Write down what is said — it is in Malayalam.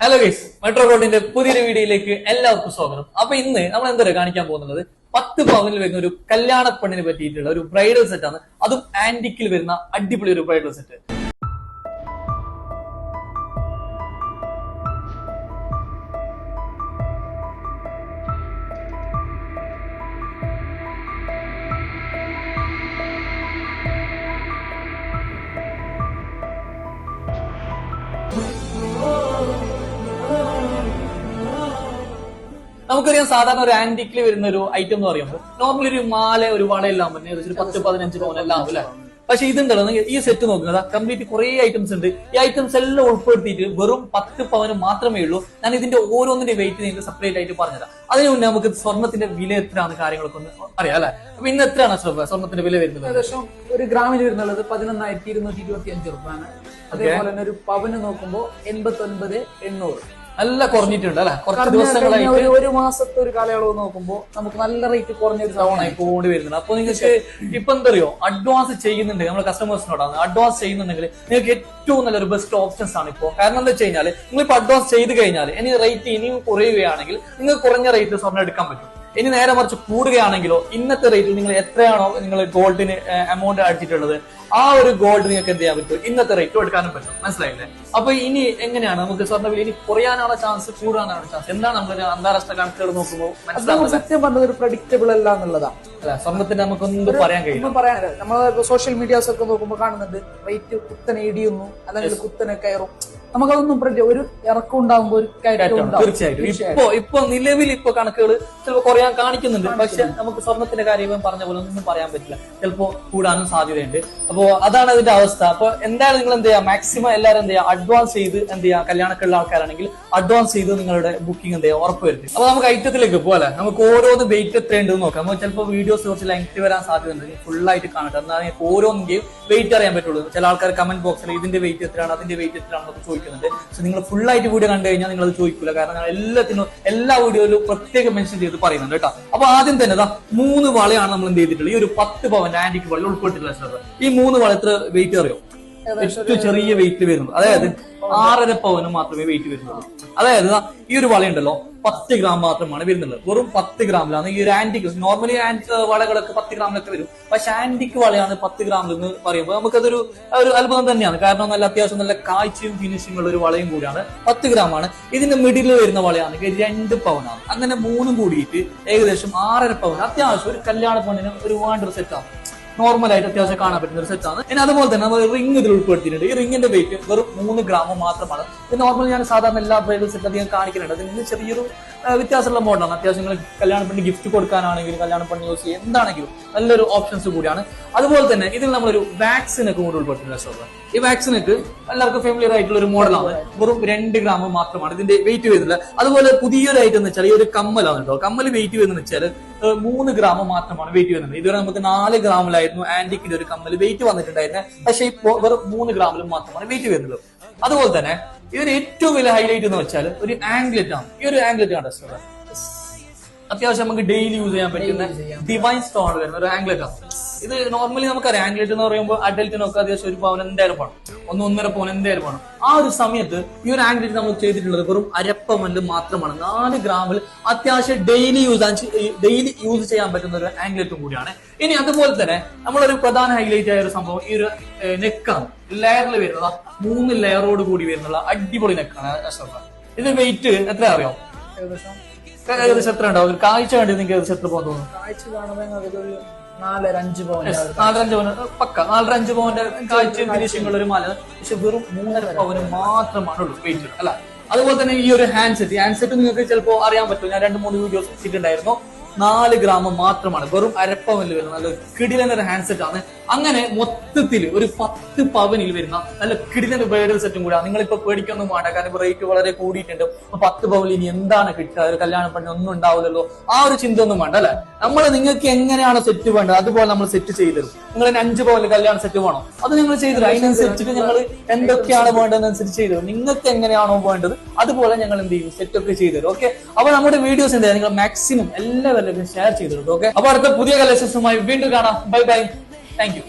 ഹലോ ഗൈസ് മെട്രോ ഗോൾഡിന്റെ പുതിയൊരു വീഡിയോയിലേക്ക് എല്ലാവർക്കും സ്വാഗതം. അപ്പൊ ഇന്ന് നമ്മൾ എന്താ കാണിക്കാൻ പോകുന്നത്? പത്ത് പവനിൽ വരുന്ന ഒരു കല്യാണ പെണ്ണിന് പറ്റിയിട്ടുള്ള ഒരു ബ്രൈഡൽ സെറ്റ് ആണ്. അതും ആന്റിക്കിൽ വരുന്ന അടിപൊളി ഒരു ബ്രൈഡൽ സെറ്റ് നമുക്കറിയാം സാധാരണ ഒരു ആന്റിക്കിൽ വരുന്ന ഒരു ഐറ്റം എന്ന് പറയുമ്പോൾ നോർമലി ഒരു മാല ഒരു വളയെല്ലാം തന്നെ ഒരു പത്ത് പതിനഞ്ച് പവൻ എല്ലാം ആവും അല്ലെ? പക്ഷെ ഇതുണ്ടല്ലോ ഈ സെറ്റ് നോക്കുന്നത് കംപ്ലീറ്റ് കുറെ ഐറ്റംസ് ഉണ്ട്. ഈ ഐറ്റംസ് എല്ലാം ഉൾപ്പെടുത്തിയിട്ട് വെറും പത്ത് പവന് മാത്രമേ ഉള്ളൂ. ഞാൻ ഇതിന്റെ ഓരോന്നിന്റെ വെയിറ്റ് നിങ്ങൾക്ക് സെപ്പറേറ്റ് ആയിട്ട് പറഞ്ഞുതരാം. അതിന് മുന്നേ നമുക്ക് സ്വർണത്തിന്റെ വില എത്രയാണ് കാര്യങ്ങളൊക്കെ ഒന്ന് അറിയാം അല്ലെ? അപ്പൊ ഇന്ന് എത്രയാണ് ശ്രദ്ധ സ്വർണത്തിന്റെ വില വരുന്നത്? ഏകദേശം ഒരു ഗ്രാമിന് വരുന്നുള്ളത് പതിനൊന്നായിരത്തി ഇരുന്നൂറ്റി ഇരുപത്തി അഞ്ച് റുപ്യാണ് അതേപോലെ തന്നെ ഒരു പവന് നോക്കുമ്പോൾ എൺപത്തി ഒൻപത് എണ്ണൂറ്. നല്ല കുറഞ്ഞിട്ടുണ്ട് അല്ലെ? കുറച്ച് ദിവസങ്ങളായിട്ട് ഒരു മാസത്തെ ഒരു കാലയളവ് നോക്കുമ്പോൾ നമുക്ക് നല്ല റേറ്റ് കുറഞ്ഞ ഒരു തവണ ആയി പോകേണ്ടി വരുന്നുണ്ട്. അപ്പൊ നിങ്ങൾക്ക് ഇപ്പൊ എന്തറിയോ? അഡ്വാൻസ് ചെയ്യുന്നുണ്ട്. നമ്മുടെ കസ്റ്റമേഴ്സിനോടാണ് അഡ്വാൻസ് ചെയ്യുന്നുണ്ടെങ്കിൽ നിങ്ങൾക്ക് ഏറ്റവും നല്ലൊരു ബെസ്റ്റ് ഓപ്ഷൻസ് ആണ് ഇപ്പോൾ കാരണം എന്താ വെച്ച് കഴിഞ്ഞാൽ നിങ്ങൾ ഇപ്പൊ അഡ്വാൻസ് ചെയ്ത് കഴിഞ്ഞാൽ ഇനി റേറ്റ് ഇനിയും കുറയുകയാണെങ്കിൽ നിങ്ങൾക്ക് കുറഞ്ഞ റേറ്റ് സ്വർണം എടുക്കാൻ പറ്റും. ഇനി നേരെ മറിച്ച് കൂടുകയാണെങ്കിലോ ഇന്നത്തെ റേറ്റിൽ നിങ്ങൾ എത്രയാണോ നിങ്ങൾ ഗോൾഡിന് എമൗണ്ട് അടിച്ചിട്ടുള്ളത് ആ ഒരു ഗോൾഡ് നിങ്ങൾക്ക് എന്ത് ചെയ്യാൻ പറ്റും? ഇന്നത്തെ റേറ്റ് എടുക്കാനും പറ്റും. മനസ്സിലായില്ലേ? അപ്പൊ ഇനി എങ്ങനെയാണ്? നമുക്ക് സ്വർണ വില ഇനി കുറയാനാണ് ചാൻസ് കൂടാനാണ് ചാൻസ് എന്താണ് നമ്മൾ അന്താരാഷ്ട്ര കണക്കുകൾ നോക്കുമ്പോൾ മനസ്സിലാവുന്നത്? സത്യം പറഞ്ഞത് ഒരു പ്രഡിക്റ്റബിൾ അല്ല എന്നുള്ളതാണ് അല്ല സ്വർണത്തിന് നമുക്കൊന്നും പറയാൻ കഴിയും പറയാനില്ല നമ്മൾ സോഷ്യൽ മീഡിയാസ് ഒക്കെ നോക്കുമ്പോൾ കാണുന്നുണ്ട് റേറ്റ് കുത്തനെ ഇടിയുന്നു അല്ലെങ്കിൽ കുത്തനെ കയറും. നമുക്കതൊന്നും predict- ഒരു ഇറക്കം ഉണ്ടാകുമ്പോൾ ഒരു കയറ്റം തീർച്ചയായിട്ടും. ഇപ്പൊ ഇപ്പൊ നിലവിൽ ഇപ്പൊ കണക്കുകൾ ചിലപ്പോൾ കുറയാൻ കാണിക്കുന്നുണ്ട്. പക്ഷെ നമുക്ക് സ്വർണത്തിന്റെ കാര്യം പറഞ്ഞ പോലെ ഒന്നും പറയാൻ പറ്റില്ല. ചിലപ്പോ കൂടാനും സാധ്യതയുണ്ട്. അപ്പോ അതാണ് അതിന്റെ അവസ്ഥ. അപ്പൊ എന്തായാലും നിങ്ങൾ എന്ത് ചെയ്യാം? മാക്സിമം എല്ലാവരും എന്ത് ചെയ്യാം? അഡ്വാൻസ് ചെയ്ത് എന്ത് ചെയ്യാം? കല്യാണക്കുള്ള ആൾക്കാരാണെങ്കിൽ അഡ്വാൻസ് ചെയ്ത് നിങ്ങളുടെ ബുക്കിംഗ് എന്ത് ചെയ്യാം? ഉറപ്പ് വരുത്തി. അപ്പൊ നമുക്ക് ഐറ്റത്തിലേക്ക് പോലെ നമുക്ക് ഓരോന്ന് വെയിറ്റ് എത്രയുണ്ടെന്ന് നോക്കാം. നമുക്ക് ചിലപ്പോൾ വീഡിയോസ് കുറച്ച് ലെങ്ത് വരാൻ സാധ്യതയുണ്ട്. ഫുൾ ആയിട്ട് കാണട്ടെ. എന്നാൽ ഓരോന്നിന്റെയും വെയിറ്റ് അറിയാൻ പറ്റുള്ളൂ. ചില ആൾക്കാർ കമന്റ് ബോക്സിൽ ഇതിന്റെ വെയിറ്റ് എത്രയാണ് അതിന്റെ വെയിറ്റ് എത്രയാണെന്നൊക്കെ ചോദിക്കുന്നുണ്ട്. സോ നിങ്ങൾ ഫുൾ ആയിട്ട് വീഡിയോ കണ്ടു കഴിഞ്ഞാൽ നിങ്ങൾ അത് ചോദിക്കില്ല കാരണം ഞാൻ എല്ലാത്തിനും എല്ലാ വീഡിയോയിലും പ്രത്യേകം മെൻഷൻ ചെയ്ത് പറയുന്നുണ്ട് കേട്ടോ. അപ്പൊ ആദ്യം തന്നെ ദാ മൂന്ന് വളയാണ് നമ്മൾ എന്ത് ചെയ്തിട്ടുള്ളത്? ഈ ഒരു പത്ത് പവൻ ആന്റിക് വള ഉൾപ്പെട്ടിട്ടുള്ള ഈ മൂന്ന് വള എത്ര വെയിറ്റ് അറിയോ? ഏറ്റവും ചെറിയ വെയിറ്റ് വരുന്നത്. അതായത് ആറര പവന് മാത്രമേ വെയിറ്റ് വരുന്നുള്ളൂ. അതായത് ഈ ഒരു വളയുണ്ടല്ലോ പത്ത് ഗ്രാം മാത്രമാണ് വരുന്നുള്ളത് വെറും പത്ത് ഗ്രാമിലാണ്. ഈ ഒരു ആന്റിക് നോർമലി വളകളൊക്കെ പത്ത് ഗ്രാമിലൊക്കെ വരും. പക്ഷെ ആന്റിക് വളയാണ് പത്ത് ഗ്രാമിൽ എന്ന് പറയുമ്പോൾ നമുക്കതൊരു ഒരു അത്ഭുതം തന്നെയാണ്. കാരണം നല്ല അത്യാവശ്യം നല്ല കാഴ്ചയും ഫിനിഷിംഗ് ഉള്ള ഒരു വളയും കൂടിയാണ്. പത്ത് ഗ്രാമാണ്. ഇതിന്റെ മിഡിൽ വരുന്ന വളയാണെങ്കിൽ രണ്ട് പവനാണ് അങ്ങനെ മൂന്നും കൂടിയിട്ട് ഏകദേശം ആറര പവൻ അത്യാവശ്യം ഒരു കല്യാണ പവനിന് ഒരു വേണ്ട സെറ്റ് നോർമൽ ആയിട്ട് അത്യാവശ്യം കാണാൻ പറ്റുന്ന ഒരു സെറ്റാണ് ഇനി അതുപോലെ തന്നെ നമ്മൾ റിംഗ് ഇതിൽ ഉൾപ്പെടുത്തിയിട്ടുണ്ട്. ഈ റിംഗിന്റെ വെയിറ്റ് വെറും മൂന്ന് ഗ്രാം മാത്രമാണ്. ഇത് നോർമൽ ഞാൻ സാധാരണ എല്ലാ ബ്രൈഡൽ സെറ്റ് അധികം കാണിക്കുന്നുണ്ട് അതിന് ചെറിയൊരു വ്യത്യാസമുള്ള മോഡലാണ് അത്യാവശ്യം നിങ്ങൾ കല്യാണ പെണ്ണ് ഗിഫ്റ്റ് കൊടുക്കാനാണെങ്കിലും കല്യാണ പെണ്ണ് യൂസ് ചെയ്യുക എന്താണെങ്കിലും നല്ലൊരു ഓപ്ഷൻസ് കൂടിയാണ്. അതുപോലെ തന്നെ ഇതിൽ നമ്മളൊരു വാക്സിനൊക്കെ കൂടി ഉൾപ്പെടുത്തുന്ന ഈ വാക്സിനൊക്കെ എല്ലാവർക്കും ഫെമിലിയർ ആയിട്ടുള്ള ഒരു മോഡലാണ് വെറും രണ്ട് ഗ്രാം മാത്രമാണ് ഇതിന്റെ വെയിറ്റ് വരുന്നില്ല അതുപോലെ പുതിയൊരു ഐറ്റം എന്ന് വെച്ചാൽ ഈ ഒരു കമ്മലാണ് കേട്ടോ. കമ്മൽ വെയിറ്റ് വരുന്നത് വെച്ചാൽ മൂന്ന് ഗ്രാം മാത്രമാണ് വെയിറ്റ് വരുന്നത്. ഇതുവരെ നമുക്ക് നാല് ഗ്രാമിലായിരുന്നു ആന്റിക്കിന്റെ ഒരു കമ്മൽ വെയിറ്റ് വന്നിട്ടുണ്ടായിരുന്നത് പക്ഷേ ഇപ്പോൾ വെറും മൂന്ന് ഗ്രാമിലും മാത്രമാണ് വെയിറ്റ് വരുന്നത്. അതുപോലെ തന്നെ ഇതിന് ഏറ്റവും വലിയ ഹൈലൈറ്റ് എന്ന് വെച്ചാൽ ഒരു ആംഗ്ലറ്റ് ആണ്. ഈ ഒരു ആംഗ്ലറ്റ് ആണ് അത്യാവശ്യം നമുക്ക് ഡെയിലി യൂസ് ചെയ്യാൻ പറ്റുന്ന ഡിവൈൻ സ്റ്റോൺ വരുന്ന ഒരു ആംഗ്ലറ്റ് ആണ് ഇത് നോർമലി നമുക്കറിയാം. ആംഗ്ലറ്റ് എന്ന് പറയുമ്പോൾ അഡൽറ്റിനൊക്കെ അത്യാവശ്യം ഒരു പവൻ എന്തായാലും വേണം ഒന്ന് ഒന്നര പവൻ എന്തായാലും വേണം ആ ഒരു സമയത്ത് ഈ ഒരു ആംഗ്ലറ്റ് നമ്മൾ ചെയ്തിട്ടുള്ളത് വെറും അരപ്പവനിൽ മാത്രമാണ്. നാല് ഗ്രാമിൽ അത്യാവശ്യം ഡെയിലി യൂസ് ഡെയിലി യൂസ് ചെയ്യാൻ പറ്റുന്ന ഒരു ആംഗ്ലറ്റും കൂടിയാണ്. ഇനി അതുപോലെ തന്നെ നമ്മളൊരു പ്രധാന ഹൈലൈറ്റ് ആയ ഒരു സംഭവം ഈ ഒരു നെക്കാണ് ലെയറിൽ വരുന്നത്. മൂന്ന് ലെയറോട് കൂടി വരുന്നുള്ള അടിപൊളി നെക്കാണ് അഷ്റഫ് ഇത് വെയിറ്റ് എത്ര അറിയാം? ഏകദേശം ഏകദേശം എത്ര ഉണ്ടാവും ഒരു കാഴ്ച വേണ്ടി നിങ്ങൾക്ക് ഏകദേശം എത്ര പോകാൻ തോന്നുന്നു. കാഴ്ച കാണുമ്പോൾ അതൊരു നാലര അഞ്ച് പവൻ നാലരഞ്ച് പവന് പക്ക. നാലരഞ്ച് പവന്റെ കാഴ്ചയും ഫിനിഷിംഗ് ഒരു മാല. പക്ഷെ വെറും മൂന്നര പവന് മാത്രമാണ് ഉള്ളൂ വെയിറ്റ് അല്ല അതുപോലെ തന്നെ ഈ ഒരു ഹാൻഡ് സെറ്റ് ഹാൻഡ് സെറ്റ് നിങ്ങൾക്ക് ചിലപ്പോൾ അറിയാൻ പറ്റും. ഞാൻ രണ്ട് മൂന്ന് വീഡിയോസ് ഇട്ടിട്ടുണ്ടായിരുന്നു. നാല് ഗ്രാം മാത്രമാണ്. വെറും അരപ്പവനിൽ വരുന്ന നല്ല കിടിലൻ ഒരു ഹാൻഡ് സെറ്റ് ആണ്. അങ്ങനെ മൊത്തത്തിൽ ഒരു പത്ത് പവനിൽ വരുന്ന നല്ല കിടിലൻ ബേഡൽ സെറ്റും കൂടെ നിങ്ങളിപ്പോ പേടിക്കൊന്നും വേണ്ട. കാരണം റേറ്റ് വളരെ കൂടിയിട്ടുണ്ട്. പത്ത് പവനിൽ ഇനി എന്താണ് കിട്ടുക? ഒരു കല്യാണ പെണ്ണ് ഒന്നും ഉണ്ടാവില്ലല്ലോ. ആ ഒരു ചിന്ത ഒന്നും വേണ്ട അല്ലെ? നമ്മൾ നിങ്ങൾക്ക് എങ്ങനെയാണ് സെറ്റ് വേണ്ടത്? അതുപോലെ നമ്മൾ സെറ്റ് ചെയ്തു നിങ്ങൾ അഞ്ച് പവനിൽ കല്യാണ സെറ്റ് വേണോ? അത് നിങ്ങൾ ചെയ്തു അതിനനുസരിച്ചിട്ട് ഞങ്ങൾ എന്തൊക്കെയാണ് വേണ്ടതെന്നനുസരിച്ച് ചെയ്തു നിങ്ങൾക്ക് എങ്ങനെയാണോ വേണ്ടത് അതുപോലെ ഞങ്ങൾ എന്ത് ചെയ്യും? സെറ്റ് ഒക്കെ ചെയ്തു ഓക്കെ അപ്പൊ നമ്മുടെ വീഡിയോസ് എന്താ നിങ്ങൾ മാക്സിമം എല്ലാവരിലേക്കും ഷെയർ ചെയ്തു തരും ഓക്കെ അപ്പൊ അടുത്ത പുതിയ കളക്ഷൻസുമായി വീണ്ടും കാണാം. Bye bye thank